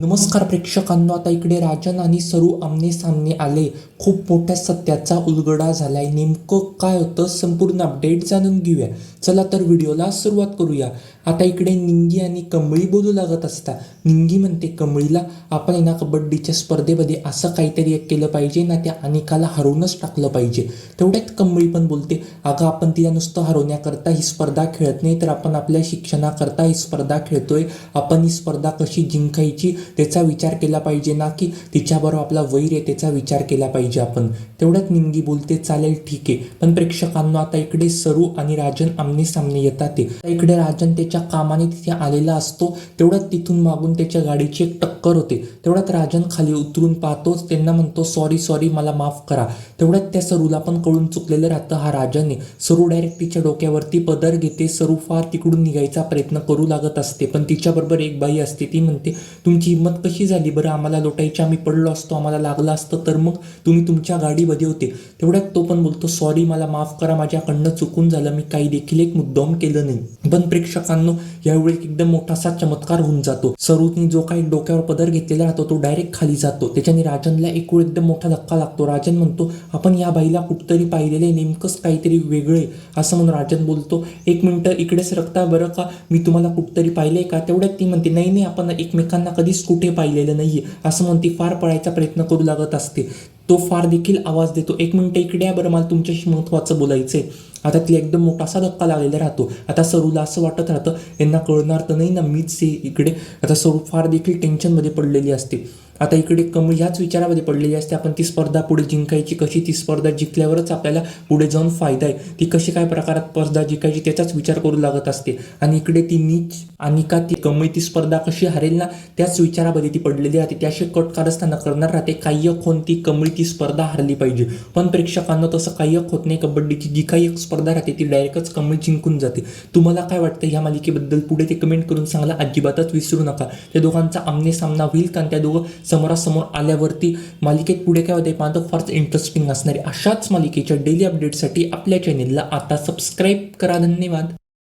नमस्कार प्रेक्षकांनो आता इकडे राजन आणि सरू आमने सामने आले. खूप मोठ्या सत्याचा उलगडा झालाय. नेमकं काय होतं संपूर्ण अपडेट जाणून घेऊया. चला तर व्हिडिओला सुरुवात करूया. आता इकडे निंगी आणि कमळी बोलू लागत असता. निंगी म्हणते कमळीला आपण आहे ना कबड्डीच्या स्पर्धेमध्ये असं काहीतरी एक केलं पाहिजे ना त्या अनिकाला हरवूनच टाकलं पाहिजे. तेवढ्यात कमळी पण बोलते अगं आपण तिला नुसतं हरवण्याकरता ही स्पर्धा खेळत नाही तर आपण आपल्या शिक्षणाकरता ही स्पर्धा खेळतोय. आपण ही स्पर्धा कशी जिंकायची त्याचा विचार केला पाहिजे ना की तिच्याबरोबर आपला वैर आहे त्याचा विचार केला पाहिजे आपण. तेवढ्यात निंगी बोलते चालेल ठीक आहे. पण प्रेक्षकांना आता इकडे सरू आणि राजन आमने सामने येतात ते. इकडे राजन त्याच्या कामाने तिथे आलेला असतो. तेवढ्यात तिथून मागून त्याच्या गाडीची एक टक्कर होते. तेवढ्यात राजन खाली उतरून पाहतोच त्यांना म्हणतो सॉरी सॉरी मला माफ करा. तेवढ्यात त्या सरूला पण कळून चुकलेलं राहतं हा राजनने सरू डायरेक्ट तिच्या डोक्यावरती पदर घेते. सरू फार तिकडून निघायचा प्रयत्न करू लागत असते. पण तिच्याबरोबर एक बाई असते ती म्हणते तुमची हिंमत कशी झाली बरं? आम्हाला लोटायची आम्ही पडलो असतो आम्हाला लागलं असतं तर मग तुम्ही तुमच्या गाडीमध्ये होते. तेवढ्यात तो पण बोलतो सॉरी मला माफ करा माझ्याकडनं चुकून झालं. मी काही देखील एक मुद्दाम केलं नाही. पण प्रेक्षकांनो यावेळी एकदम मोठासा चमत्कार होऊन जातो. सरूतनी जो काही डोक्यावर पदर घेतलेला राहतो तो डायरेक्ट खाली जातो. त्याच्याने राजनला एक वेळ एकदम मोठा धक्का लागतो. राजन म्हणतो आपण या बाईला कुठतरी पाहिलेले नेमकंच काहीतरी वेगळे असं म्हणून राजन बोलतो एक मिनिटं इकडे सरकता बरं का? मी तुम्हाला कुठतरी पाहिलंय का? तेवढ्यात ती म्हणते नाही नाही आपण एकमेकांना कधीच कुठे पाहिलेलं नाहीये. असं म्हणून ती फार पळायचा प्रयत्न करू लागत असते. तो फार देखील आवाज देतो. एक मिनटं इकडे या बरं मला तुमच्याशी महत्त्वाचं बोलायचं आहे आता तिला एकदम मोठासा धक्का लागलेला राहतो. आता सरूला असं वाटत राहतं यांना कळणार तर नाही ना मीच आहे इकडे. आता सरू फार देखील टेन्शनमध्ये पडलेली असते. आता इकडे कमी ह्याच विचारामध्ये पडलेली असते आपण ती स्पर्धा पुढे जिंकायची कशी ती स्पर्धा जिंकल्यावरच आपल्याला पुढे जाऊन फायदा आहे. ती कशी काय प्रकारात स्पर्धा जिंकायची त्याचाच विचार करू लागत असते. आणि इकडे ती नीच आणि का ती कमी ती स्पर्धा कशी हरेल ना त्याच विचारामध्ये ती पडलेली राहते. त्याशी कट कारस्थाना करणार राहते कायक होऊन ती कमळी ती स्पर्धा हरली पाहिजे. पण प्रेक्षकांना तसं कायक होत नाही कबड्डीची जी काही एक स्पर्धा राहते ती डायरेक्टच कमळी जिंकून जाते. तुम्हाला काय वाटतं ह्या मालिकेबद्दल पुढे ते कमेंट करून सांगला अजिबातच विसरू नका. त्या दोघांचा आमने सामना होईल कारण त्या दोघं समोरासमोर आल्यावरती मालिकेत पुढे काय होते पाहतो फारच इंटरेस्टिंग असणारे अशाच मालिकेच्या डेली अपडेटसाठी आपल्या चॅनेलला आता सबस्क्राईब करा. धन्यवाद.